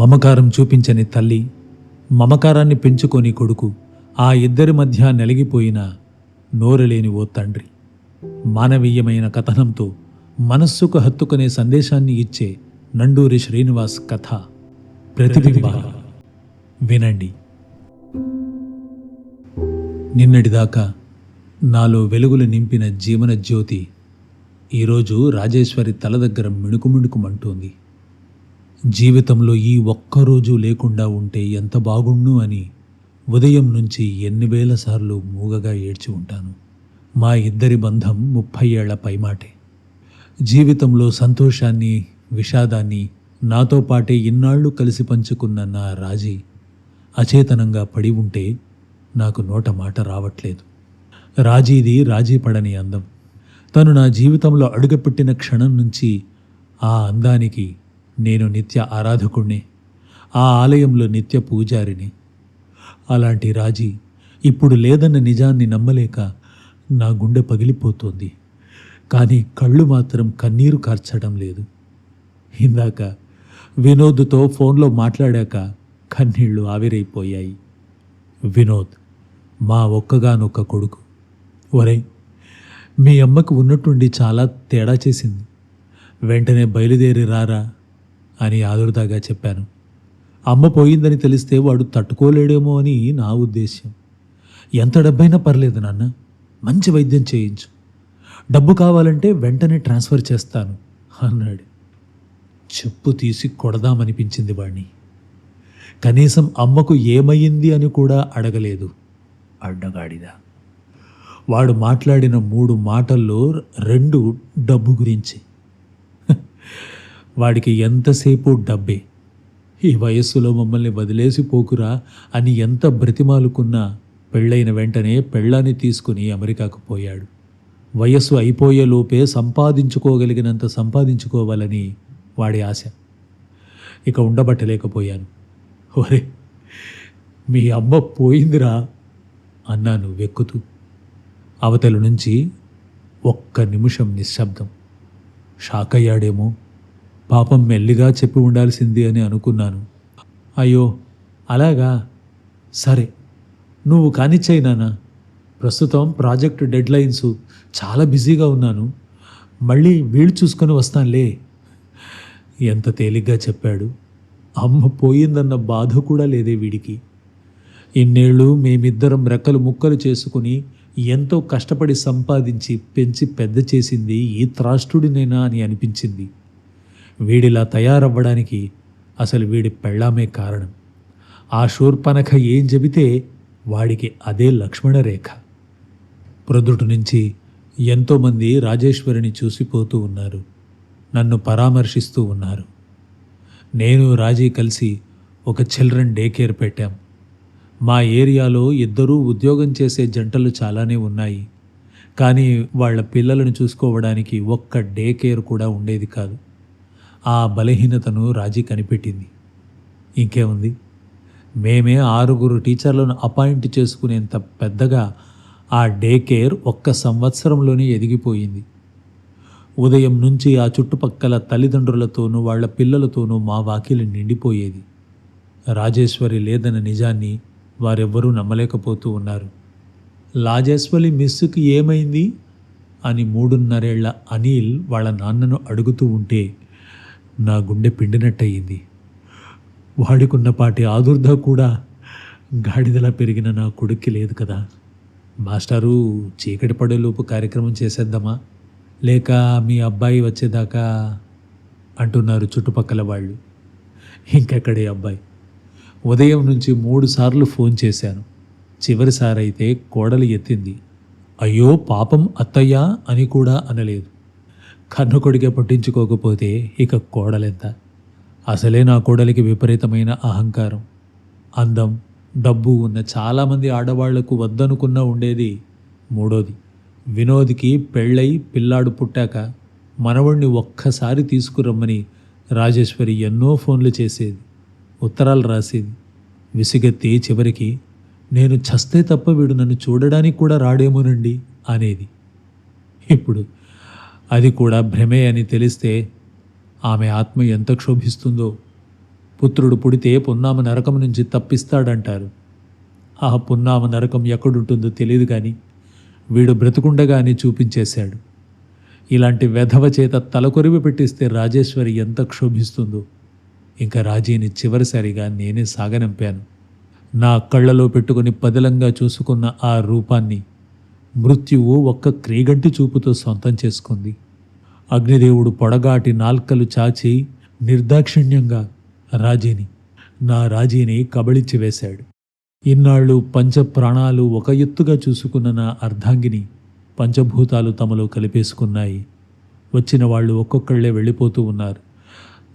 మమకారం చూపించని తల్లి మమకారాన్ని పెంచుకొని కొడుకు ఆ ఇద్దరి మధ్య నలిగిపోయిన నోరలేని ఓ తండ్రి. మానవీయమైన కథనంతో మనస్సుకు హత్తుకునే సందేశాన్ని ఇచ్చే నండూరి శ్రీనివాస్ కథ. ప్రతిబింబ వినండి. నిన్నటిదాకా నాలో వెలుగులు నింపిన జీవన జ్యోతి ఈరోజు రాజేశ్వరి తల దగ్గర మిణుకు మిణుకుమంటోంది జీవితంలో ఈ ఒక్కరోజు లేకుండా ఉంటే ఎంత బాగుండు అని ఉదయం నుంచి ఎన్ని వేల సార్లు మూగగా ఏడ్చి ఉంటాను. మా ఇద్దరి బంధం ముప్పై ఏళ్ళ పైమాటే. జీవితంలో సంతోషాన్ని విషాదాన్ని నాతో పాటే ఇన్నాళ్ళు కలిసి పంచుకున్న నా రాజీ అచేతనంగా పడి ఉంటే నాకు నోట మాట రావట్లేదు. రాజీది రాజీ పడని అందం. తను నా జీవితంలో అడుగుపెట్టిన క్షణం నుంచి ఆ అందానికి నేను నిత్య ఆరాధకుణ్ణి ఆ ఆలయంలో నిత్య పూజారిని. అలాంటి రాజీ ఇప్పుడు లేదన్న నిజాన్ని నమ్మలేక నా గుండె పగిలిపోతోంది. కానీ కళ్ళు మాత్రం కన్నీరు కార్చడం లేదు. ఇందాక వినోద్తో ఫోన్లో మాట్లాడాక కన్నీళ్ళు ఆవిరైపోయాయి. వినోద్ మా ఒక్కగానొక్క కొడుకు. ఒరే మీ అమ్మకు ఉన్నట్టుండి చాలా తేడా చేసింది. వెంటనే బయలుదేరి రారా? అని ఆదురుదాగా చెప్పాను. అమ్మ పోయిందని తెలిస్తే వాడు తట్టుకోలేడేమో అని నా ఉద్దేశ్యం. ఎంత డబ్బైనా పర్లేదు నాన్న మంచి వైద్యం చేయించు. డబ్బు కావాలంటే వెంటనే ట్రాన్స్ఫర్ చేస్తాను అన్నాడు. చెప్పు తీసి కొడదామనిపించింది వాణ్ణి. కనీసం అమ్మకు ఏమయ్యింది అని కూడా అడగలేదు అడ్డగాడిదా. వాడు మాట్లాడిన మూడు మాటల్లో రెండు డబ్బు గురించి. వాడికి ఎంతసేపు డబ్బే? ఈ వయస్సులో మమ్మల్ని వదిలేసి పోకురా అని ఎంత బ్రతిమాలుకున్నా పెళ్ళైన వెంటనే పెళ్ళాన్ని తీసుకుని అమెరికాకు పోయాడు. వయస్సు అయిపోయేలోపే సంపాదించుకోగలిగినంత సంపాదించుకోవాలని వాడి ఆశ. ఇక ఉండబట్టలేకపోయాను. ఒరే మీ అమ్మ పోయిందిరా అన్నాను వెక్కుతూ. అవతల నుంచి ఒక్క నిమిషం నిశ్శబ్దం. షాక్ అయ్యాడేమో పాపం మెల్లిగా చెప్పి ఉండాల్సింది అని అనుకున్నాను. అయ్యో అలాగా? సరే నువ్వు కానిచ్చేయి నాన్న. ప్రస్తుతం ప్రాజెక్ట్ డెడ్లైన్స్ చాలా బిజీగా ఉన్నాను. మళ్ళీ వీళ్ళు చూసుకొని వస్తానులే. ఎంత తేలిగ్గా చెప్పాడు. అమ్మ పోయిందన్న బాధ కూడా లేదే వీడికి. ఇన్నేళ్ళు మేమిద్దరం రెక్కలు ముక్కలు చేసుకుని ఎంతో కష్టపడి సంపాదించి పెంచి పెద్ద చేసింది ఈ త్రాష్టుడినేనా అని అనిపించింది. వీడిలా తయారవ్వడానికి అసలు వీడి పెళ్ళామే కారణం. ఆ శూర్పనఖ ఏం చెబితే వాడికి అదే లక్ష్మణ రేఖ. ప్రొద్దుటి నుంచి ఎంతోమంది రాజేశ్వరిని చూసిపోతూ ఉన్నారు. నన్ను పరామర్శిస్తూ ఉన్నారు. నేను రాజీ కలిసి ఒక చిల్డ్రన్ డే కేర్ పెట్టాం. మా ఏరియాలో ఇద్దరూ ఉద్యోగం చేసే జంటలు చాలానే ఉన్నాయి. కానీ వాళ్ళ పిల్లలను చూసుకోవడానికి ఒక్క డే కేర్ కూడా ఉండేది కాదు. ఆ బలహీనతను రాజీ కనిపెట్టింది. ఇంకేముంది? మేమే ఆరుగురు టీచర్లను అపాయింట్ చేసుకునేంత పెద్దగా ఆ డే కేర్ ఒక్క సంవత్సరంలోనే ఎదిగిపోయింది. ఉదయం నుంచి ఆ చుట్టుపక్కల తల్లిదండ్రులతోనూ వాళ్ళ పిల్లలతోనూ మా వాకిలి నిండిపోయేది. రాజేశ్వరి లేదన్న నిజాన్ని వారెవ్వరూ నమ్మలేకపోతూ ఉన్నారు. లాజేశ్వరి మిస్సుకి ఏమైంది? అని మూడున్నరేళ్ళ అనిల్ వాళ్ళ నాన్నను అడుగుతూ ఉంటే నా గుండె పిండినట్టయింది. వాడికున్నపాటి ఆదుర్ద కూడా గాడిదలా పెరిగిన నా కొడుక్కి లేదు కదా. మాస్టారు చీకటి పడేలోపు కార్యక్రమం చేసేద్దామా? లేక మీ అబ్బాయి వచ్చేదాకా అంటున్నారు చుట్టుపక్కల వాళ్ళు. ఇంకెక్కడే అబ్బాయి. ఉదయం నుంచి మూడు సార్లు ఫోన్ చేశాను. చివరిసారైతే కోడలు ఎత్తింది. అయ్యో పాపం అత్తయ్యా అని కూడా అనలేదు. కన్ను పట్టించుకోకపోతే ఇక కోడలెంత? అసలే నా కోడలికి విపరీతమైన అహంకారం. అందం డబ్బు ఉన్న చాలామంది ఆడవాళ్ళకు వద్దనుకున్న ఉండేది మూడోది. వినోద్కి పెళ్ళై పిల్లాడు పుట్టాక మనవణ్ణి ఒక్కసారి తీసుకురమ్మని రాజేశ్వరి ఎన్నో ఫోన్లు చేసేది ఉత్తరాలు రాసేది. విసిగెత్తి చివరికి నేను చస్తే తప్ప వీడు నన్ను చూడడానికి కూడా రాడేమోనండి అనేది. ఇప్పుడు అది కూడా భ్రమే అని తెలిస్తే ఆమె ఆత్మ ఎంత క్షోభిస్తుందో. పుత్రుడు పుడితే పున్నామ నరకం నుంచి తప్పిస్తాడంటారు. ఆ పున్నామ నరకం ఎక్కడుంటుందో తెలియదు కానీ వీడు బ్రతుకుండగానే చూపించేశాడు. ఇలాంటి వెధవ చేత తలకొరివి పెట్టిస్తే రాజేశ్వరి ఎంత క్షోభిస్తుందో. ఇంకా రాజీని చివరిసారిగా నేనే సాగనంపాను. నా కళ్ళలో పెట్టుకుని పదిలంగా చూసుకున్న ఆ రూపాన్ని మృత్యువు ఒక్క క్రీగంటి చూపుతో సొంతం చేసుకుంది. అగ్నిదేవుడు పొడగాటి నాల్కలు చాచి నిర్దాక్షిణ్యంగా రాజీని నా రాజీని కబళించి వేశాడు. ఇన్నాళ్ళు పంచ ప్రాణాలు ఒక ఎత్తుగా చూసుకున్న నా అర్ధాంగిని పంచభూతాలు తమలో కలిపేసుకున్నాయి. వచ్చిన వాళ్ళు ఒక్కొక్కళ్ళే వెళ్ళిపోతూ ఉన్నారు.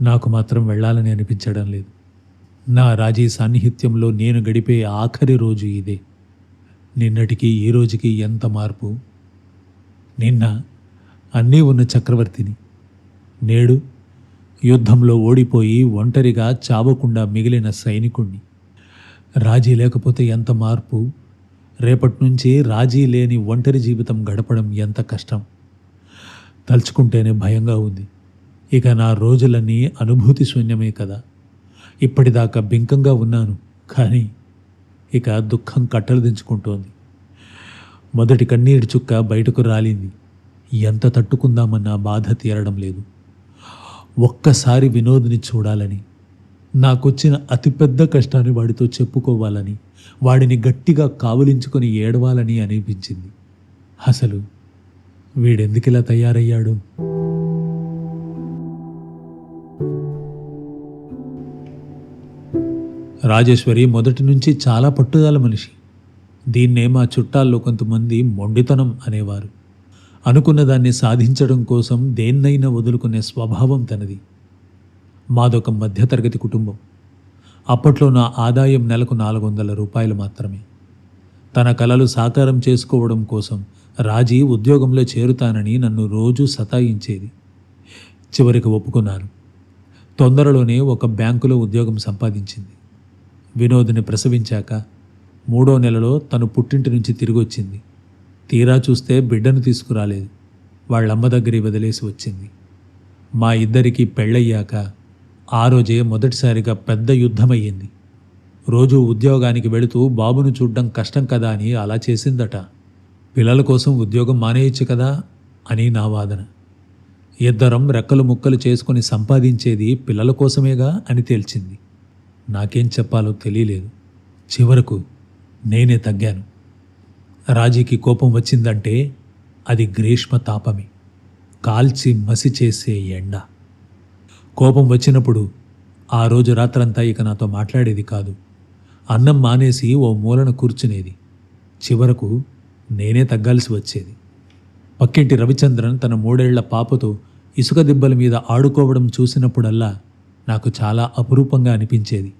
నాకు మాత్రం వెళ్ళాలని అనిపించడం లేదు. నా రాజీ సాన్నిహిత్యంలో నేను గడిపే ఆఖరి రోజు ఇదే. నిన్నటికి ఈ రోజుకి ఎంత మార్పు? నిన్న అన్నీ ఉన్న చక్రవర్తిని నేడు యుద్ధంలో ఓడిపోయి ఒంటరిగా చావకుండా మిగిలిన సైనికుణ్ణి. రాజీ లేకపోతే ఎంత మార్పు? రేపటి నుంచి రాజీ లేని ఒంటరి జీవితం గడపడం ఎంత కష్టం? తలుచుకుంటేనే భయంగా ఉంది. ఇక నా రోజులన్నీ అనుభూతి శూన్యమే కదా. ఇప్పటిదాకా బింకంగా ఉన్నాను కానీ ఇక దుఃఖం కట్టలు దించుకుంటోంది. మొదటి కన్నీటి చుక్క బయటకు రాలింది. ఎంత తట్టుకుందామన్నా బాధ తీరడం లేదు. ఒక్కసారి వినోద్ని చూడాలని నాకొచ్చిన అతిపెద్ద కష్టాన్ని వాడితో చెప్పుకోవాలని వాడిని గట్టిగా కావలించుకొని ఏడవాలని అనిపించింది. అసలు వీడెందుకిలా తయారయ్యాడు? రాజేశ్వరి మొదటి నుంచి చాలా పట్టుదల మనిషి. దీన్నే మా చుట్టాల్లో కొంతమంది మొండితనం అనేవారు. అనుకున్న దాన్ని సాధించడం కోసం దేన్నైనా వదులుకునే స్వభావం తనది. మాదొక మధ్యతరగతి కుటుంబం. అప్పట్లో నా ఆదాయం నెలకు నాలుగు వందల రూపాయలు మాత్రమే. తన కలలు సాకారం చేసుకోవడం కోసం రాజీ ఉద్యోగంలో చేరుతానని నన్ను రోజూ సతాయించేది. చివరికి ఒప్పుకున్నాను. తొందరలోనే ఒక బ్యాంకులో ఉద్యోగం సంపాదించింది. వినోద్ని ప్రసవించాక మూడో నెలలో తను పుట్టింటి నుంచి తిరిగి వచ్చింది తీరా చూస్తే బిడ్డను తీసుకురాలేదు. వాళ్ళమ్మ దగ్గర వదిలేసి వచ్చింది. మా ఇద్దరికీ పెళ్ళయ్యాక ఆ రోజే మొదటిసారిగా పెద్ద యుద్ధమయ్యింది. రోజు ఉద్యోగానికి వెళుతూ బాబును చూడ్డం కష్టం కదా అని అలా చేసిందట. పిల్లల కోసం ఉద్యోగం మానేయచ్చు కదా అని నా వాదన. ఇద్దరం రెక్కలు ముక్కలు చేసుకొని సంపాదించేది పిల్లల కోసమేగా అని తేల్చింది. నాకేం చెప్పాలో తెలియలేదు. చివరకు నేనే తగ్గాను. రాజీకి కోపం వచ్చిందంటే అది గ్రీష్మ తాపమే. కాల్చి మసి చేసే ఎండ. కోపం వచ్చినప్పుడు ఆ రోజు రాత్రంతా ఇక నాతో మాట్లాడేది కాదు. అన్నం మానేసి ఓ మూలన కూర్చునేది. చివరకు నేనే తగ్గాల్సి వచ్చేది. పక్కింటి రవిచంద్రన్ తన మూడేళ్ళ పాపతో ఇసుక దిబ్బల మీద ఆడుకోవడం చూసినప్పుడల్లా నాకు చాలా అపురూపంగా అనిపించేది.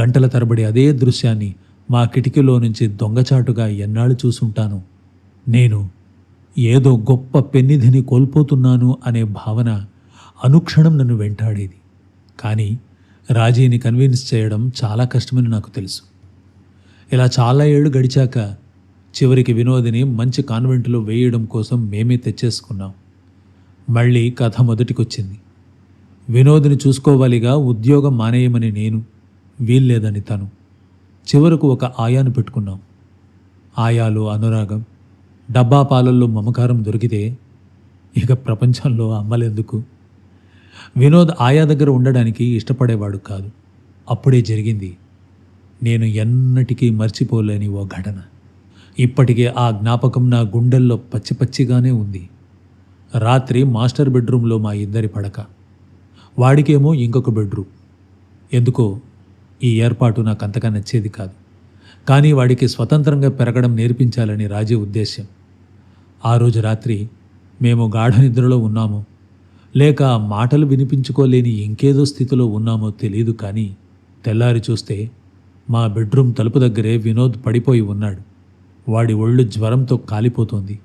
గంటల తరబడి అదే దృశ్యాన్ని మా కిటికీలో నుంచి దొంగచాటుగా ఎన్నాళ్ళు చూసుంటాను. నేను ఏదో గొప్ప పెన్నిధిని కోల్పోతున్నాను అనే భావన అనుక్షణం నన్ను వెంటాడేది. కానీ రాజీని కన్విన్స్ చేయడం చాలా కష్టమని నాకు తెలుసు. ఇలా చాలా ఏళ్ళు గడిచాక చివరికి వినోదిని మంచి కాన్వెంట్లో వేయడం కోసం మేమే తెచ్చేసుకున్నాం. మళ్ళీ కథ మొదటికొచ్చింది. వినోదిని చూసుకోవాలిగా ఉద్యోగం మానేయమని నేను వీల్లేదని తను. చివరకు ఒక ఆయాను పెట్టుకున్నాం. ఆయాలు అనురాగం డబ్బా పాలల్లో మమకారం దొరికితే ఇక ప్రపంచంలో అమ్మలేందుకు? వినోద్ ఆయా దగ్గర ఉండడానికి ఇష్టపడేవాడు కాదు. అప్పుడే జరిగింది నేను ఎన్నటికీ మర్చిపోలేని ఓ ఘటన. ఇప్పటికే ఆ జ్ఞాపకం నా గుండెల్లో పచ్చి పచ్చిగానే ఉంది. రాత్రి మాస్టర్ బెడ్రూమ్లో మా ఇద్దరి పడక. వాడికేమో ఇంకొక బెడ్రూమ్. ఎందుకో ఈ ఏర్పాటు నాకు అంతగా నచ్చేది కాదు. కానీ వాడికి స్వతంత్రంగా పెరగడం నేర్పించాలని రాజీ ఉద్దేశ్యం. ఆ రోజు రాత్రి మేము గాఢ నిద్రలో ఉన్నాము. లేక మాటలు వినిపించుకోలేని ఇంకేదో స్థితిలో ఉన్నామో తెలియదు కానీ తెల్లారి చూస్తే మా బెడ్రూమ్ తలుపు దగ్గరే వినోద్ పడిపోయి ఉన్నాడు. వాడి ఒళ్ళు జ్వరంతో కాలిపోతోంది.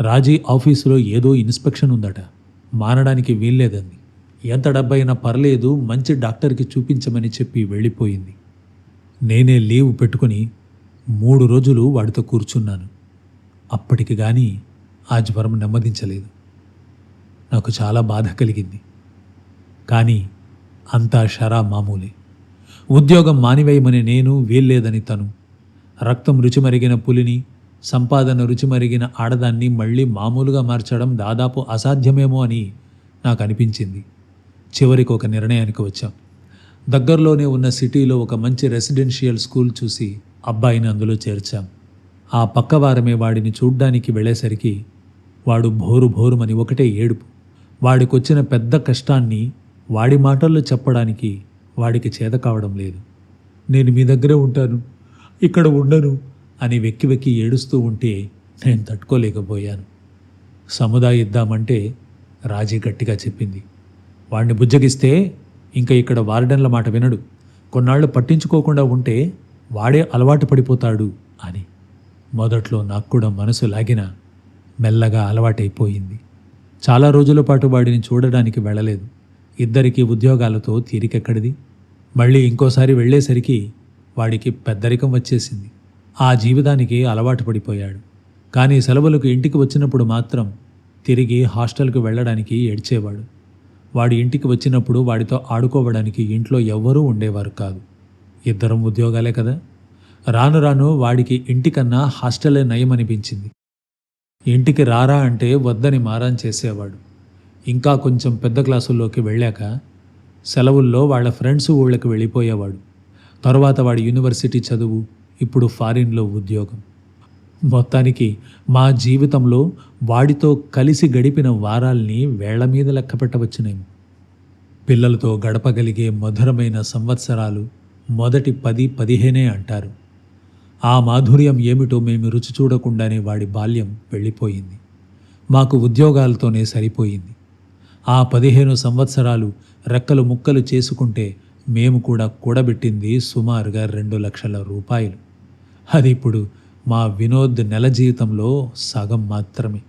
రాజీ ఆఫీసులో ఏదో ఇన్స్పెక్షన్ ఉందట. మానడానికి వీల్లేదంది. ఎంత డబ్బైనా పర్లేదు మంచి డాక్టర్కి చూపించమని చెప్పి వెళ్ళిపోయింది. నేనే లీవ్ పెట్టుకుని మూడు రోజులు వాడితో కూర్చున్నాను. అప్పటికి కానీ ఆ జ్వరం నెమ్మదించలేదు. నాకు చాలా బాధ కలిగింది. కానీ అంతా షరా మామూలే. ఉద్యోగం మానివేయమని నేను వీల్లేదని తను. రక్తం రుచి మరిగిన పులిని సంపాదన రుచి మరిగిన ఆడదాన్ని మళ్ళీ మామూలుగా మార్చడం దాదాపు అసాధ్యమేమో అని నాకు అనిపించింది. చివరికి ఒక నిర్ణయానికి వచ్చాం. దగ్గరలోనే ఉన్న సిటీలో ఒక మంచి రెసిడెన్షియల్ స్కూల్ చూసి అబ్బాయిని అందులో చేర్చాం. ఆ పక్కవారమే వాడిని చూడ్డానికి వెళ్ళేసరికి వాడు భోరు భోరుమని ఒకటే ఏడుపు. వాడికొచ్చిన పెద్ద కష్టాన్ని వాడి మాటల్లో చెప్పడానికి వాడికి చేత కావడం లేదు. నేను మీ దగ్గరే ఉంటాను ఇక్కడ ఉండను అని వెక్కి వెక్కి ఏడుస్తూ ఉంటే నేను తట్టుకోలేకపోయాను. సముదాయిద్దామంటే రాజీ గట్టిగా చెప్పింది. వాడిని బుజ్జగిస్తే ఇంకా ఇక్కడ వార్డెన్ల మాట వినడు. కొన్నాళ్ళు పట్టించుకోకుండా ఉంటే వాడే అలవాటు పడిపోతాడు అని. మొదట్లో నాకు కూడా మనసు లాగిన మెల్లగా అలవాటైపోయింది. చాలా రోజుల పాటు వాడిని చూడడానికి వెళ్ళలేదు. ఇద్దరికీ ఉద్యోగాలతో తీరికెక్కడిది. మళ్ళీ ఇంకోసారి వెళ్ళేసరికి వాడికి పెద్దరికం వచ్చేసింది. ఆ జీవితానికి అలవాటు పడిపోయాడు. కానీ సెలవులకు ఇంటికి వచ్చినప్పుడు మాత్రం తిరిగి హాస్టల్కి వెళ్ళడానికి ఏడ్చేవాడు. వాడి ఇంటికి వచ్చినప్పుడు వాడితో ఆడుకోవడానికి ఇంట్లో ఎవ్వరూ ఉండేవారు కాదు. ఇద్దరం ఉద్యోగాలే కదా. రాను రాను వాడికి ఇంటికన్నా హాస్టలే నయమనిపించింది. ఇంటికి రారా అంటే వద్దని మారాన్ చేసేవాడు. ఇంకా కొంచెం పెద్ద క్లాసుల్లోకి వెళ్ళాక సెలవుల్లో వాళ్ళ ఫ్రెండ్స్ ఊళ్ళకి వెళ్ళిపోయేవాడు. తర్వాత వాడి యూనివర్సిటీ చదువు ఇప్పుడు ఫారిన్లో ఉద్యోగం. మొత్తానికి మా జీవితంలో వాడితో కలిసి గడిపిన వారాల్ని వేళ్ళ మీద లెక్కపెట్టవచ్చునేమో పిల్లలతో గడపగలిగే మధురమైన సంవత్సరాలు మొదటి పది పదిహేనే అంటారు. ఆ మాధుర్యం ఏమిటో మేము రుచి చూడకుండానే వాడి బాల్యం వెళ్ళిపోయింది. మాకు ఉద్యోగాలతోనే సరిపోయింది. ఆ పదిహేను సంవత్సరాలు రెక్కలు ముక్కలు చేసుకుంటే మేము కూడా కూడబెట్టింది సుమారుగా రెండు లక్షల రూపాయలు. అది ఇప్పుడు మా వినోద్ నెల జీవితంలో సగం మాత్రమే.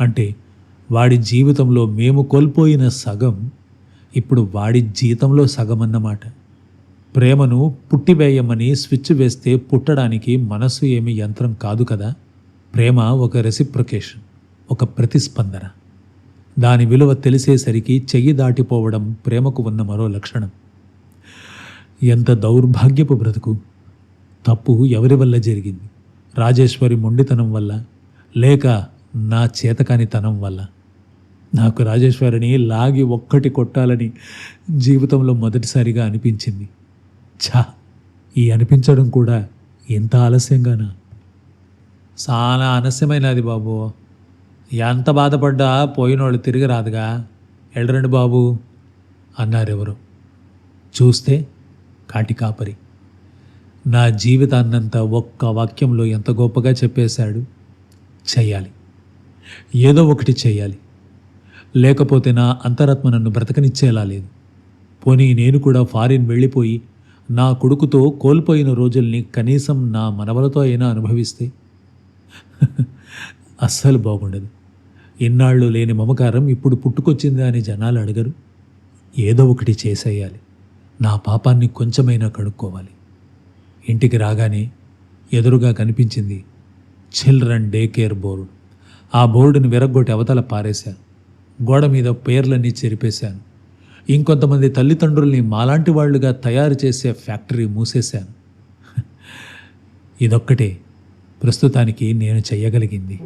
అంటే వాడి జీవితంలో మేము కోల్పోయిన సగం ఇప్పుడు వాడి జీతంలో సగం అన్నమాట ప్రేమను పుట్టివేయమని స్విచ్ వేస్తే పుట్టడానికి మనసు ఏమి యంత్రం కాదు కదా? ప్రేమ ఒక రెసిప్రొకేషన్ ఒక ప్రతిస్పందన. దాని విలువ తెలిసేసరికి చెయ్యి దాటిపోవడం ప్రేమకు ఉన్న మరో లక్షణం. ఎంత దౌర్భాగ్యపు బ్రతుకు. తప్పు ఎవరి వల్ల జరిగింది? రాజేశ్వరి మొండితనం వల్ల లేక నా చేతకానితనం వల్ల. నాకు రాజేశ్వరిని లాగి ఒక్కటి కొట్టాలని జీవితంలో మొదటిసారిగా అనిపించింది. ఛా ఈ అనిపించడం కూడా ఎంత ఆలస్యంగానా? చాలా ఆలస్యమైనది బాబు. ఎంత బాధపడ్డా పోయినోళ్ళు తిరిగి రాదుగా? ఎళ్ళరండి బాబు అన్నారెవరు. చూస్తే కాటి కాపరి. నా జీవితాన్నంతా ఒక్క వాక్యంలో ఎంత గొప్పగా చెప్పేశాడు? చేయాలి ఏదో ఒకటి చేయాలి లేకపోతే నా అంతరాత్మ నన్ను బ్రతకనిచ్చేలా లేదు. పోనీ నేను కూడా ఫారిన్ వెళ్ళిపోయి నా కొడుకుతో కోల్పోయిన రోజుల్ని కనీసం నా మనవలతో అయినా అనుభవిస్తే? అస్సలు బాగుండదు. ఇన్నాళ్ళు లేని మమకారం ఇప్పుడు పుట్టుకొచ్చిందా అని జనాలు అడగరు. ఏదో ఒకటి చేసేయాలి. నా పాపాన్ని కొంచెమైనా కడుక్కోవాలి ఇంటికి రాగానే ఎదురుగా కనిపించింది చిల్డ్రన్ డే కేర్ బోర్డు. ఆ బోర్డుని విరగ్గొట్టి అవతల పారేశాను గోడ మీద పేర్లన్నీ చెరిపేశాను ఇంకొంతమంది తల్లిదండ్రుల్ని మాలాంటి వాళ్ళుగా తయారు చేసే ఫ్యాక్టరీ మూసేశాను ఇదొక్కటే ప్రస్తుతానికి నేను చెయ్యగలిగింది.